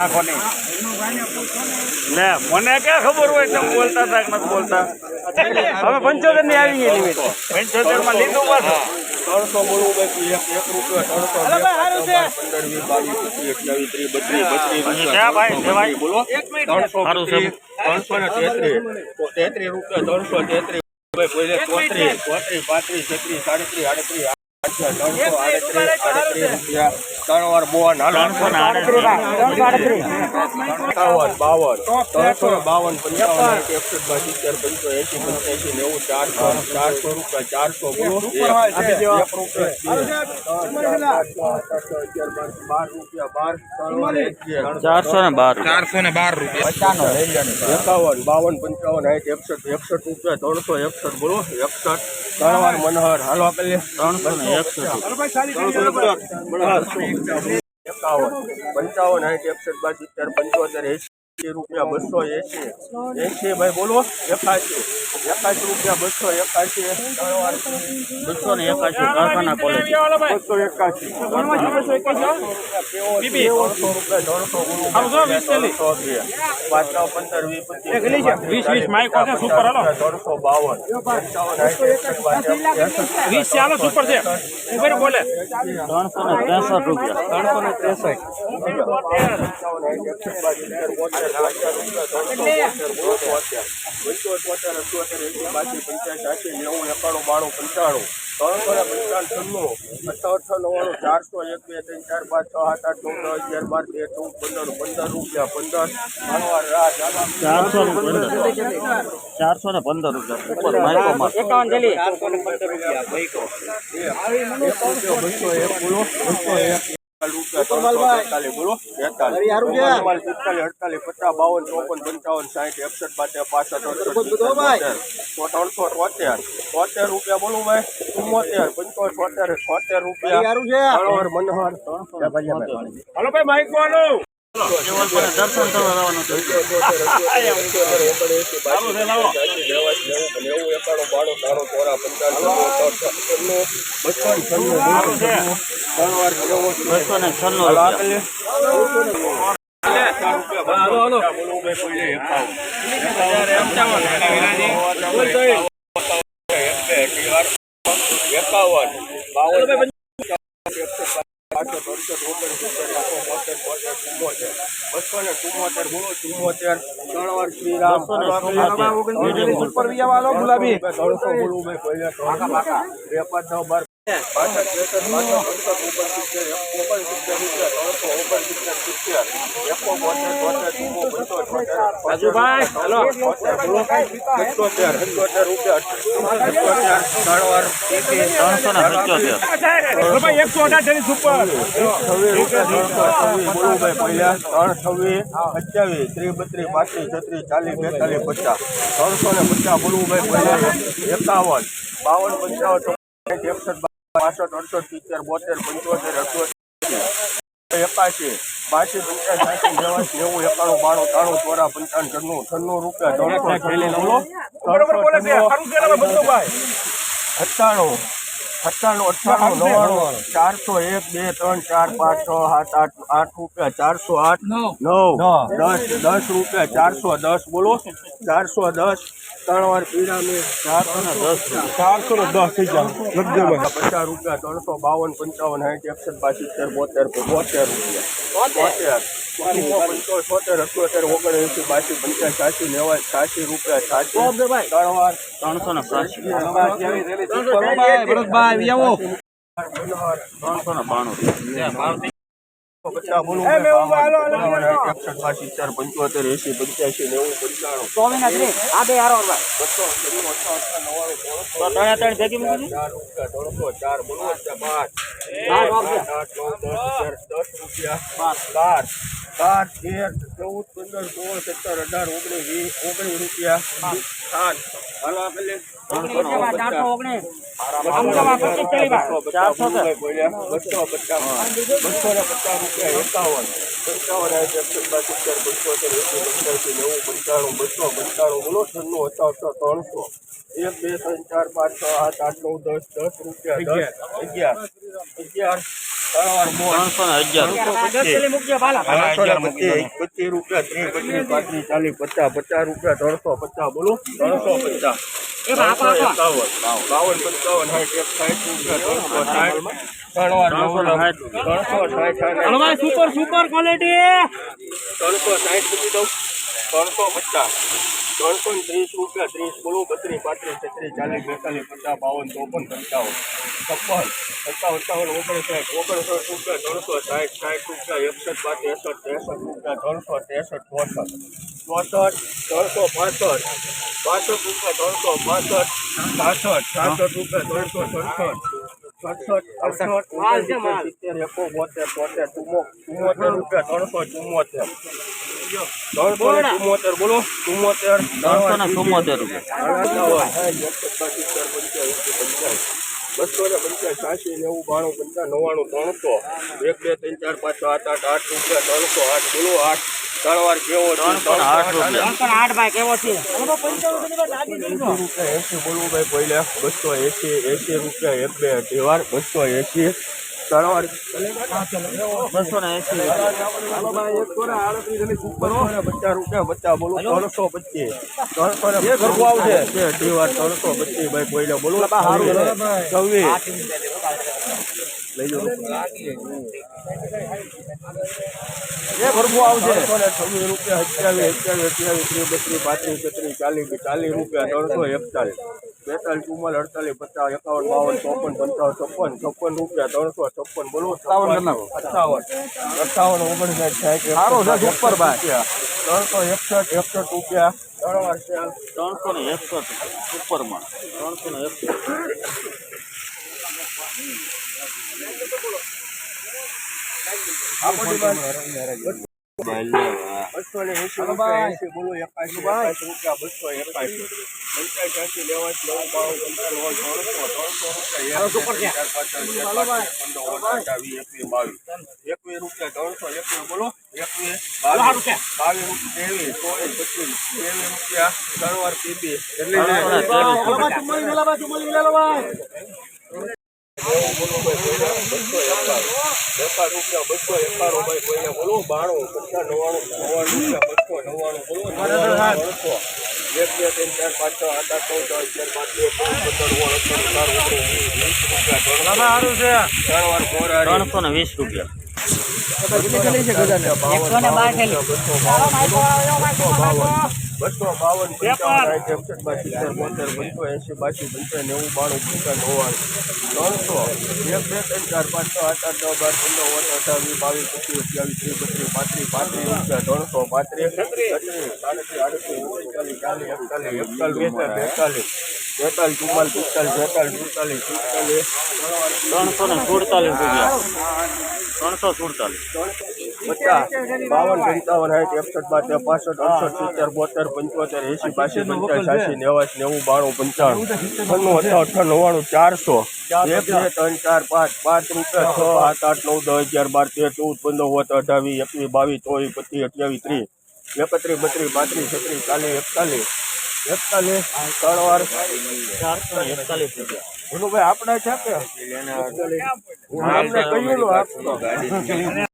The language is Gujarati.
આખો મને ક્યાં ખબર હોય તમે બોલતા હતા કે નથી બોલતા? હવે પંચોતેરની આવી ગઈ લિમિટ પંચોતેરમાં લીધું પાછું? ત્રણસો બોલવું ભાઈ એક એક રૂપિયો ત્રણસો બે, પાંચ, દસ, પંદર વીસ બાવીસ પચીસ અઠ્યાવીસ ત્રીસ બત્રીસ બત્રીસ રૂપિયા ક્યાં ભાઈ દેવાય બોલો. ત્રણસો સારું છે. બત્રીસ, ત્રણસો ને રૂપિયા રૂપિયા ત્રણ વાર ને સત્તાવન બાવન. ત્રણસો ને બાવન પંચાવન એકસઠ બાસી સિત્તેર પંચો એસી પંચ્યાસી નેવું ચારસો ચારસો રૂપિયા ચારસો એક રૂપિયા બાર રૂપિયા બાર ત્રણ અગિયાર ચારસો ને બાર એકાવન બાવન પંચાવન સાઠ એકસઠ એકસઠ રૂપિયા ત્રણસો એકસઠ બોલો એકસઠ. ત્રણ મનહર. હાલવા આપેલી ત્રણસો ને એકાવન. પંચાવન સાઠ એકસઠ બાર સિત્તેર પંચોતેર એસી રૂપિયા બસો એસી. એસી ભાઈ બોલો. એકાશી એકાશી રૂપિયા બસો એકાશી બસો ને એકાશી કારખાના કોલેજ બસો એકાશી પાછા પંદર વીસ પચીસ વીસ વીસ માઇક સુપર હાલો ત્રણસો બાવન વીસ સુપર છે બોલે ત્રણસો ને ત્રેસઠ રૂપિયા ત્રણસો ને ત્રેસઠ બાણું પંચાણું. ત્રણસો ને પંચાવન છન્નું. અઠાવનસો નવ્વાણું ચારસો એક બે ત્રણ ચાર પાંચ છ સાત આઠ નવ દસ અગિયાર બાર તેર ચૌદ પંદર પંદર રૂપિયા પંદર. ચારસો ને પંદર. ચારસો ને પંદર રૂપિયા. બસો એક બસો એક. ત્રણસો તોતેર તોતેર રૂપિયા બોલું ભાઈ. ચુમ્મોતેર પંચોતેર છોતેર છોતેર રૂપિયા. મનોહર. મનોહર હાલો ભાઈ માઇક બોલો દર્શન કરવા જવાનું છે બસો છન્નું રૂપિયા એકાવન બાવન બસો ને ચુમ્મોતેર ગુણો ચુમ્મોતેર ત્રણ વાર શ્રીરામ ચુમ્મોતેર. ગુલાબી ત્રણસો ભાઈ પહેલા ત્રણસો બે નવ પાસઠ ત્રેસઠ પાસઠ અડસઠ ઓગણસિત્તેર ઓગણસિત્તેર રૂપિયા ત્રણસો ઓગણસિત્તેર સિત્તેર એકો બોતેર બોતેર ચુમ્મો પંચોતેર રાજુભાઈ, હાલો. પંચોતેર પંચોતેર રૂપિયા પંચોતેર ત્રણ વાર ત્રીસ ત્રણસો ને પંચોતેર એકસો અઢાર સુપર. છવ્વીસ પહેલા ત્રણ અઠ્યાવીસ ત્રીસ બત્રીસ પાંત્રીસ છત્રીસ ચાલીસ બેતાલીસ પચાસ. ત્રણસો ને પચાસ બોલવું ભાઈ પહેલા એકાવન. બાવન પંચાવન એકસઠ બાસઠ અડસઠ સિત્તેર બોતેર પંચોતેર અઠ્યોતેર એકાશી બાસી પંચાસ સાસી નેવાસી નેવું એકાણું બાણું ત્રાણું ચોરા પંચાવન છન્નું છન્નું રૂપિયા ત્રણસો છન્નું સત્તાણું. સત્તાણું અઠ્ઠાણું નવ્વાણું ચારસો એક બે ત્રણ ચાર પાંચ છ સાત આઠ આઠ રૂપિયા ચારસો આઠ નવ. દસ દસ રૂપિયા ચારસો દસ બોલો. ચારસો દસ ત્રણ વાર પિરામિડ ચારસો ને દસ ચારસો ને દસ થઈ જાય પચાસ રૂપિયા ત્રણસો બાવન પંચાવન સાઠ એકસઠ બાસિત્તેર બોતેર બોતેર રૂપિયા. બોતેર. પંચોતેર છોતેર અઠ્યોતેર ઓગણએંસી બાસી પંચાસ છ્યાસી નેવાય છ્યાસી રૂપિયા છ્યાસી ત્રણ ત્રણસો ને ત્રણસો ને બાણું. સિત્તેર પંચોતેર એસી પંચ્યાસી નેવું પંચાણું. બસો ત્રણ ત્રણ ભેગી મૂકી ચાર રૂપિયા ત્રણસો ચાર બોલો પાંચ. આઠ નવ દસ અગિયાર દસ રૂપિયા બાર. બાર તેર ચૌદ પંદર સોળ સત્તર અઢાર ઓગણીસ વીસ ઓગણીસ રૂપિયા. સાત હાલો આપેલે પચાસ. બસો પચાસ બસો ને પચાસ રૂપિયા એકાવન. પંચાવન પંચોતેર એસી પંચ્યાસી નેવું પંચાણું બસો પંચાણું બોલો છન્નું અઠાવસો ત્રણસો. એક બે ત્રણ ચાર પાંચ છ આઠ આઠ નવ દસ દસ રૂપિયા દસ અગિયાર. અગિયાર. ત્રણસો ને અગિયાર ત્રણસો પચીસ બાવન પંચાવન સાઠ રૂપિયા ત્રણસો સાઠ સાઠ સુપર સુપર ક્વોલિટી ત્રણસો સાહીઠ સુધી દઉં ત્રણસો પચાસ ત્રણસો ને ત્રીસ રૂપિયા ત્રીસ બોલો બત્રીસ પાંત્રીસ છત્રીસ ચાલીસ બેતાલીસ પચાસ બાવન ચોપન પંચાવન છપ્પન સત્તાવન ઓગણીસ ઓગણસાઠ ઓગણસાઠ રૂપિયા ત્રણસો સાઠ સાઠ રૂપિયા એકસઠ પાંચ ત્રેસઠ ત્રેસઠ રૂપિયા ત્રણસો ત્રેસઠ ચોસઠ ચોસઠ ત્રણસો પાસઠ પાસઠ રૂપિયા ત્રણસો પાસઠ પાસઠ સાસઠ રૂપિયા ત્રણસો સડસઠ ચુમ્મોતેર રૂપિયા ત્રણસો ચુમ્મોતેર. ત્રણસો ચુમ્મોતેર બોલો ચુમ્મોતેર ત્રણસો ને ચુમ્મોતેર રૂપિયા બસો ને પંચાસ છ્યાસી નેવું બાણું પંચાસ નવ્વાણું ત્રણસો એક બે ત્રણ ચાર પાંચ છ આઠ આઠ આઠ રૂપિયા ત્રણસો આઠ બોલો આઠ ત્રણ વાર કેવો ત્રણસો આઠ રૂપિયા આઠ ભાઈ કેવો છે એંસી બોલવું ભાઈ પહેલા બસો એસી એસી રૂપિયા એક બે અઢી વાર બસો એંસી વાર બસો પચાસ બોલો ત્રણસો પચીસ ત્રણસો ને ઘરવું ત્રણસો પચીસ ભાઈ બોલો લઈ જાઓ એ ભરવું આવશે છવ્વીસ રૂપિયા અઠ્યાવીસ અઠ્યાવીસ અઠ્યાવીસ ત્રીસ બત્રીસ પાંત્રીસ છત્રીસ ચાલીસ ચાલીસ રૂપિયા ત્રણસો એકતાલીસ બેતાલીસ ચુમ્માલ અડતાલીસ પચાસ એકાવન બાવન ચોપન પંચાવન છપ્પન છપ્પન રૂપિયા ત્રણસો છપ્પન બોલો અઠાવન અઠાવન અઠાવન ઓગણસાઠ સાઠ સારો છે સુપર ભાઈ. ત્રણસો એકસઠ એકસઠ રૂપિયા. ત્રણસો ને એકસઠ સુપરમાં ત્રણસો ને એકસઠ. બસો ને એંસી રૂપિયા એંસી બોલો એકાશી રૂપિયા બસો એકાશી. પંચાસી એંસી લેવાશ નવ બાવન પંચાવન ત્રણસો ત્રણસો રૂપિયા ચાર પાંચ ચાર પાંચ પંદર અઢાર વીસ એકવીસ બાવીસ એકવીસ રૂપિયા ત્રણસો એકવીસ બોલો એકવીસ બાવીસ બાવીસ રૂપિયા ત્રેવીસ ચોવીસ પચીસ ત્રેવીસ રૂપિયા ત્રણ વાર પીબી એકાદ રૂપિયા બસો એકાણું ભાઈ કોઈને બોલો બાણું પચાસ નવ્વાણું નવ્વાણું રૂપિયા બસો નવ્વાણું બોલો એક બે ત્રણ ચાર પાંચ છ આઠ આઠ નવ દસ અગિયાર બાર તેર ચૌદ પંદર ઓળ અઢાર અઢાર ઓગણીસ વીસ રૂપિયા ત્રણસો ને વીસ રૂપિયા. બસો બાવન પંચાવન સાઠ એકસઠ બાસી બોતેર પંચો એંસી બાસી પંચાવન નેવું બાણું પંચાવન નવ્વાણું. ત્રણસો. એક બે ત્રણ ચાર પાંચ છ આઠ આઠ નવ બાર પંદર ઓગણ અઠાવીસ વીસ બાવીસ પચીસ અઠ્યાવીસ ત્રીસ બત્રીસ પાંત્રીસ પાંત્રીસ રૂપિયા ત્રણસો પાંત્રીસ છત્રીસ. સાડત્રીસ આડત્રીસ ઓગણચાલીસ ચાલીસ એકતાલીસ એકતાલીસ બેતાલીસ બેતાલીસ ચુમ્માલીસ પિસ્તાલીસ બેતાલીસ સુડતાલીસ સુડતાલીસ. ત્રણસો ને સુડતાલીસ રૂપિયા. ત્રણસો સુડતાલીસ. પચાસ બાવન પંચાવન સાઠ એકસઠ બાર પાસઠ અડસઠ સિત્તેર બોતેર પંચોતેર એસી પાસી પંચાસ છ્યાસી નેવાસ નેવું બાણું પંચાણું છન્નું નવ્વાણું ચારસો એક બે ત્રણ ચાર પાંચ પાંચ રૂપિયા છ સાત આઠ નવ દસ અગિયાર બાર તેર ચૌદ પંદર સોળ અઠાવીસ એકવીસ બાવીસ ચોવીસ પચીસ અઠ્યાવીસ ત્રીસ એકત્રીસ બત્રીસ પાંત્રીસ છત્રીસ ચાલીસ એકતાલીસ એકતાલીસ ત્રણ વાર ચારસો એકતાલીસ રૂપિયા. ભુનુભાઈ આપણે છે કે? આપણે કહ્યું